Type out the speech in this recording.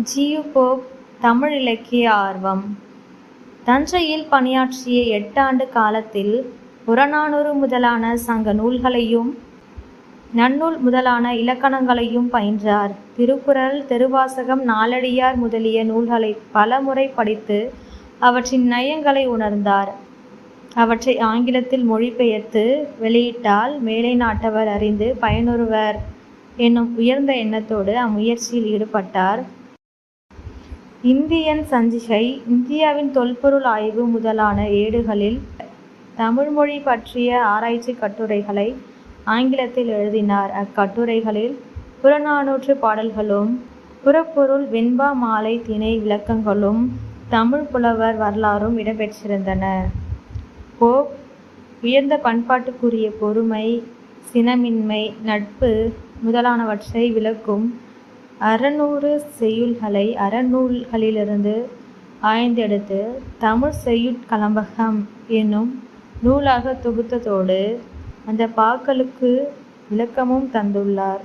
GU Pope Tamil இலக்கிய ஆர்வம். தஞ்சையில் பணியாற்றிய எட்டாண்டு காலத்தில் புறநானூறு முதலான சங்க நூல்களையும் நன்னூல் முதலான இலக்கணங்களையும் பயின்றார். திருக்குறள் திருவாசகம் நாலடியார் முதலிய நூல்களை பலமுறை படித்து அவற்றின் நயங்களை உணர்ந்தார். அவற்றை ஆங்கிலத்தில் மொழிபெயர்த்து வெளியிட்டால் மேலை நாட்டவர் அறிந்து பயனுறுவர் என்னும் உயர்ந்த எண்ணத்தோடு அம்முயற்சியில் ஈடுபட்டார். இந்தியன் சஞ்சிகை இந்தியாவின் தொல்பொருள் ஆய்வு முதலான ஏடுகளில் தமிழ்மொழி பற்றிய ஆராய்ச்சி கட்டுரைகளை ஆங்கிலத்தில் எழுதினார். அக்கட்டுரைகளில் புறநானூற்று பாடல்களும் புறப்பொருள் வெண்பா மாலை திணை விளக்கங்களும் தமிழ் புலவர் வரலாறும் இடம்பெற்றிருந்தன. போப் உயர்ந்த பண்பாட்டுக்குரிய பொறுமை சினமின்மை நட்பு முதலானவற்றை விளக்கும் அறநூறு செய்யுள்களை அறநூல்களிலிருந்து ஆய்ந்தெடுத்து தமிழ் செய்யுட்கலம்பகம் என்னும் நூலாக தொகுத்ததோடு அந்த பாக்களுக்கு விளக்கமும் தந்துள்ளார்.